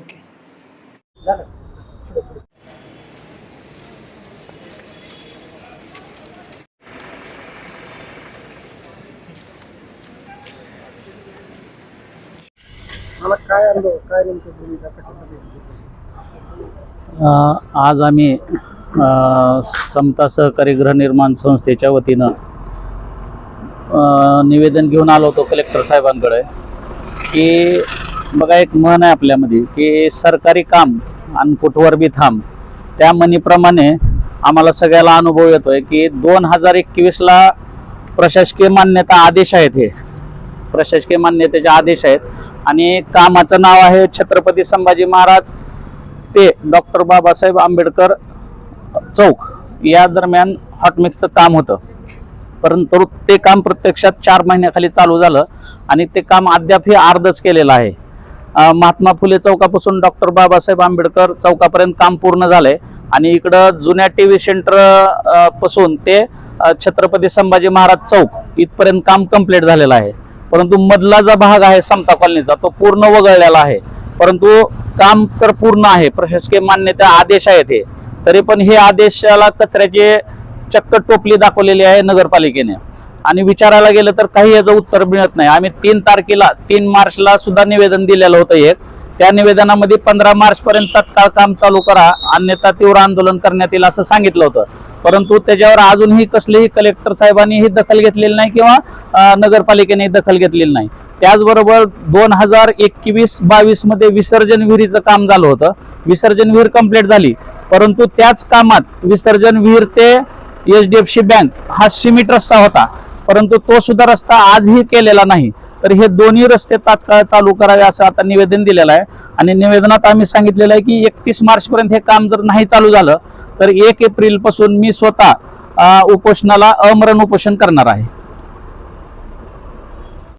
Okay. मला काय अनुभव काय नेमकं भूमिका कशासाठी? अ, आज आम्ही अ, समता सहकारी गृहनिर्माण संस्थेच्या वतीनं अ, निवेदन घेऊन आलो होतो कलेक्टर साहेबांकडे की बघा एक म्हण आहे आपल्यामध्ये की सरकारी काम आणि कुठवर बी थांब. त्या म्हणीप्रमाणे आम्हाला सगळ्याला अनुभव येतोय की दोन हजार एकवीसला प्रशासकीय मान्यता आदेश आहेत हे. प्रशासकीय मान्यतेचे आदेश आहेत. आणि कामाचं नाव आहे छत्रपती संभाजी महाराज ते डॉक्टर बाबासाहेब आंबेडकर चौक. या दरम्यान हॉटमिक्सचं काम होतं. परंतु ते काम प्रत्यक्षात चार महिन्याखाली चालू झालं आणि ते काम अद्याप हे अर्धच केलेलं आहे. महात्मा फुले चौकापासून डॉक्टर बाबासाहेब आंबेडकर चौकापर्यंत काम पूर्ण झालंय. आणि इकडं जुन्या टी व्ही सेंटरपासून ते छत्रपती संभाजी महाराज चौक इथपर्यंत काम कंप्लीट झालेलं आहे. परंतु मधला जो भाग आहे समता कॉलनीचा तो पूर्ण वगळलेला आहे. परंतु काम तर पूर्ण आहे. प्रशासकीय मान्यता आदेश आहेत हे. तरी पण हे आदेशाला कचऱ्याचे चक्क टोपली दाखवलेली आहे नगरपालिकेने. आणि विचारायला गेलं तर काही याचं उत्तर मिळत नाही. आम्ही तीन तारखेला तीन मार्चला सुद्धा निवेदन दिलेलं होतं एक. त्या निवेदनामध्ये पंधरा मार्चपर्यंत तत्काळ काम चालू करा अन्यथा तीव्र आंदोलन करण्यात येईल असं सांगितलं होतं. परंतु त्याच्यावर अजूनही कसलीही कलेक्टर साहेबांनी ही दखल घेतलेली नाही किंवा नगरपालिकेने दखल घेतलेली नाही. त्याचबरोबर दोन हजार एकवीस बावीसमध्ये विसर्जन विहिरीचं काम झालं होतं. विसर्जन विहीर कंप्लीट झाली. परंतु त्याच कामात विसर्जन विहीर ते H D F C bank हा सिमेंट रस्ता होता. परंतु तो सुद्धा रस्ता आजही केलेला नाही. तर हे दोन्ही रस्ते तात्काळ चालू करावे असं आता निवेदन दिलेलं आहे. आणि निवेदनात आम्ही सांगितलेलं आहे की एकतीस मार्च पर्यंत हे काम जर नाही चालू झालं तर एक एप्रिलपासून मी स्वतः उपोषणाला अमरण उपोषण करणार आहे.